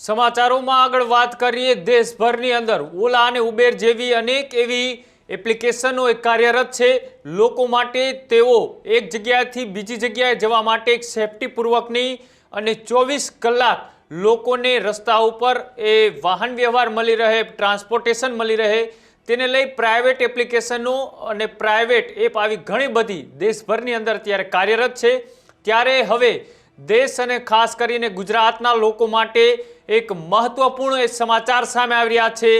સમાચારોમાં આગળ વાત કરીએ દેશભરની અંદર. ઓલા અને ઉબેર જેવી અનેક એવી એપ્લિકેશનો કાર્યરત છે. લોકો માટે તેઓ એક જગ્યાએથી બીજી જગ્યાએ જવા માટે એક સેફટીપૂર્વકની અને ચોવીસ કલાક લોકોને રસ્તા ઉપર એ વાહન વ્યવહાર મળી રહે, ટ્રાન્સપોર્ટેશન મળી રહે. તેને લઈ પ્રાઇવેટ એપ્લિકેશનો અને પ્રાઇવેટ એપ આવી ઘણી બધી દેશભરની અંદર અત્યારે કાર્યરત છે. ત્યારે હવે દેશ અને ખાસ કરીને ગુજરાતના લોકો માટે એક મહત્વપૂર્ણ સમાચાર સામે આવી રહ્યા છે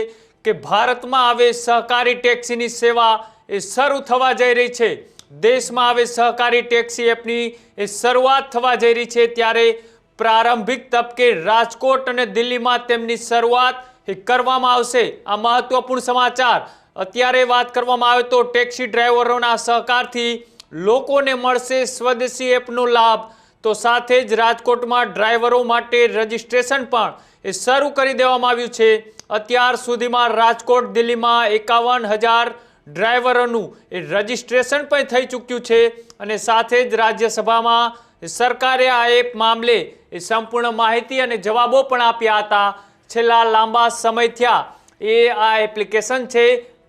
કે ભારતમાં હવે સહકારી ટેક્સીની સેવા એ શરૂ થવા જઈ રહી છે. દેશમાં હવે સહકારી ટેક્સી એપની એ શરૂઆત થવા જઈ રહી છે ત્યારે પ્રારંભિક તબકે રાજકોટ અને દિલ્હીમાં તેમની શરૂઆત એ કરવામાં આવશે. આ મહત્વપૂર્ણ સમાચાર. અત્યારે વાત કરવામાં આવે તો ટેક્સી ડ્રાઈવરોના સહકારથી લોકોને મળશે સ્વદેશી એપનો લાભ. તો સાથે જ રાજકોટમાં ડ્રાઈવરો માટે રજિસ્ટ્રેશન પણ એ શરૂ કરી દેવામાં આવ્યું છે. અત્યાર સુધીમાં રાજકોટ દિલ્હીમાં એકાવન હજાર ડ્રાઈવરોનું એ રજિસ્ટ્રેશન પણ થઈ ચૂક્યું છે અને સાથે જ રાજ્યસભામાં સરકારે આ એપ મામલે એ સંપૂર્ણ માહિતી અને જવાબો પણ આપ્યા હતા. છેલ્લા લાંબા સમય થયા એ આ એપ્લિકેશન છે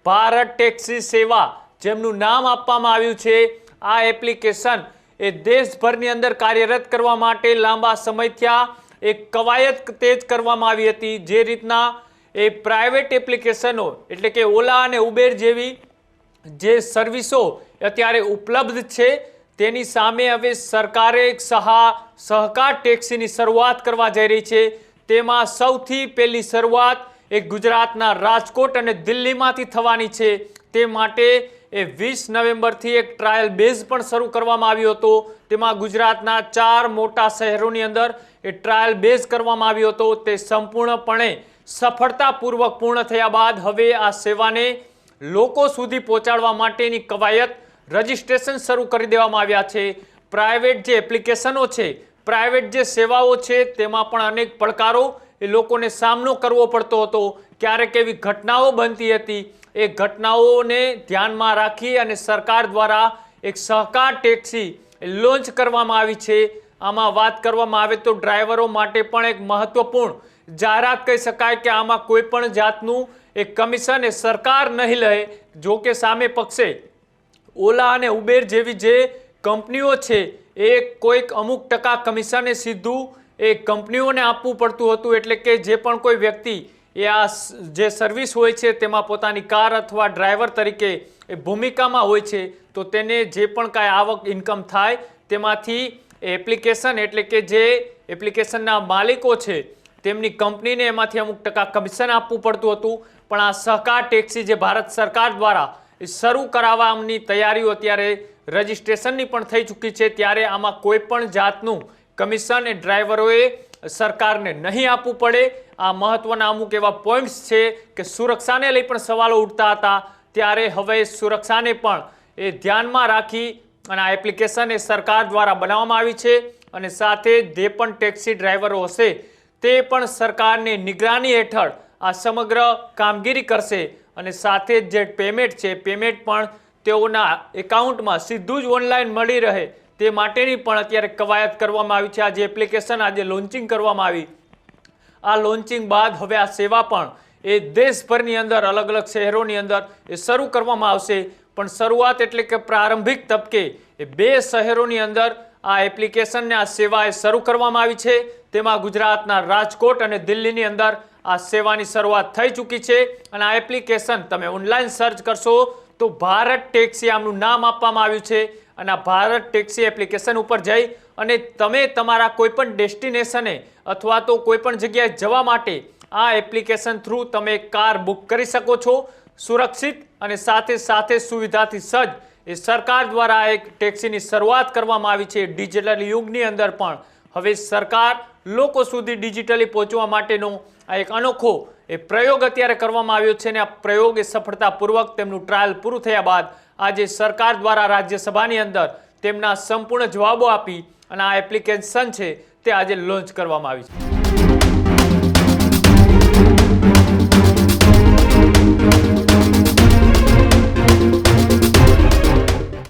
ભારત ટેક્સી સેવા, જેમનું નામ આપવામાં આવ્યું છે. આ એપ્લિકેશન એ દેશભરની અંદર કાર્યરત કરવા માટે લાંબા સમય થયા. એક કવાયત તેજ કરવામાં આવી હતી. જે રીતના એ પ્રાઇવેટ એપ્લિકેશનો એટલે કે ઓલા અને ઉબેર જેવી જે સર્વિસો અત્યારે ઉપલબ્ધ છે, તેની સામે હવે સરકારે એક સહા, સહકાર ટેક્સીની શરૂઆત કરવા જઈ રહી છે. તેમાં સૌથી પહેલી શરૂઆત એ ગુજરાતના રાજકોટ અને દિલ્હીમાંથી થવાની છે. તે માટે એ વીસ નવેમ્બરથી એક ટ્રાયલ બેઝ પણ શરૂ કરવામાં આવ્યો હતો. તેમાં ગુજરાતના ચાર મોટા શહેરોની અંદર એ ટ્રાયલ બેઝ કરવામાં આવ્યો હતો. તે સંપૂર્ણપણે સફળતાપૂર્વક પૂર્ણ થયા બાદ હવે આ સેવાને લોકો સુધી પહોંચાડવા માટેની કવાયત રજિસ્ટ્રેશન શરૂ કરી દેવામાં આવ્યા છે. પ્રાઇવેટ જે એપ્લિકેશનો છે, પ્રાઇવેટ જે સેવાઓ છે, તેમાં પણ અનેક પડકારો એ લોકોને સામનો કરવો પડતો હતો. ક્યારેક એવી ઘટનાઓ બનતી હતી. એ ઘટનાઓને ધ્યાનમાં રાખી અને સરકાર દ્વારા એક સહકાર ટેક્સી લોન્ચ કરવામાં આવી છે. આમાં વાત કરવામાં આવે તો ડ્રાઈવરો માટે પણ એક મહત્વપૂર્ણ જાહેરાત કહી શકાય કે આમાં કોઈ પણ જાતનું એક કમિશન એ સરકાર નહીં લે. જો કે સામે પક્ષે ઓલા અને ઉબેર જેવી જે કંપનીઓ છે, એ કોઈક અમુક ટકા કમિશને સીધું એ કંપનીઓને આપવું પડતું હતું. એટલે કે જે પણ કોઈ વ્યક્તિ એ આ જે સર્વિસ હોય છે તેમાં પોતાની કાર અથવા ડ્રાઈવર તરીકે એ ભૂમિકામાં હોય છે, તો તેને જે પણ કાંઈ આવક, ઇન્કમ થાય, તેમાંથી એપ્લિકેશન એટલે કે જે એપ્લિકેશનના માલિકો છે, તેમની કંપનીને એમાંથી અમુક ટકા કમિશન આપવું પડતું હતું. પણ આ સહકાર ટેક્સી જે ભારત સરકાર દ્વારા શરૂ કરાવવાની તૈયારીઓ અત્યારે રજિસ્ટ્રેશનની પણ થઈ ચૂકી છે, ત્યારે આમાં કોઈ પણ જાતનું કમિશન એ ડ્રાઈવરોએ સરકારને નહીં આપવું પડે. આ મહત્વના અમુક એવા પોઈન્ટ્સ છે કે સુરક્ષાને લઈ પણ સવાલો ઉઠતા હતા. ત્યારે હવે સુરક્ષાને પણ એ ધ્યાનમાં રાખી અને આ એપ્લિકેશન એ સરકાર દ્વારા બનાવવામાં આવી છે અને સાથે જે પણ ટેક્સી ડ્રાઈવરો હશે તે પણ સરકારની નિગરાની હેઠળ આ સમગ્ર કામગીરી કરશે અને સાથે જ પેમેન્ટ છે પેમેન્ટ પણ તેઓના એકાઉન્ટમાં સીધું જ ઓનલાઈન મળી રહે તે માટેની પણ અત્યારે કવાયત કરવામાં આવી છે. આ જે એપ્લિકેશન આજે લોન્ચિંગ કરવામાં આવી આ લોન્ચિંગ બાદ હવે આ સેવા પણ એ દેશભરની અંદર, અલગ અલગ શહેરોની અંદર એ શરૂ કરવામાં આવશે. પણ શરૂઆત એટલે કે પ્રારંભિક તબકે એ બે શહેરોની અંદર આ એપ્લિકેશનને આ સેવા એ શરૂ કરવામાં આવી છે. તેમાં ગુજરાતના રાજકોટ અને દિલ્હીની અંદર આ સેવાની શરૂઆત થઈ ચૂકી છે અને આ એપ્લિકેશન તમે ઓનલાઈન સર્ચ કરશો તો ભારત ટેક્સી આમનું નામ આપવામાં આવ્યું છે. અને આ ભારત ટેક્સી એપ્લિકેશન ઉપર જઈ અને તમે તમારા કોઈપણ ડેસ્ટિનેશને અથવા તો કોઈપણ જગ્યાએ જવા માટે આ એપ્લિકેશન થ્રુ તમે કાર બુક કરી શકો છો. સુરક્ષિત અને સાથે સાથે સુવિધાથી સજ્જ એ સરકાર દ્વારા એક ટેક્સીની શરૂઆત કરવામાં આવી છે. ડિજિટલ યુગની અંદર પણ હવે સરકાર લોકો સુધી ડિજિટલી પહોંચવા માટેનો આ એક અનોખો એ પ્રયોગ અત્યારે કરવામાં આવ્યો છે અને આ પ્રયોગ એ સફળતાપૂર્વક તેમનું ટ્રાયલ પૂરું થયા બાદ આજે સરકાર દ્વારા રાજ્યસભાની અંદર તેમના સંપૂર્ણ જવાબો આપી અને આ એપ્લિકેશન છે તે આજે લોન્ચ કરવામાં આવી છે.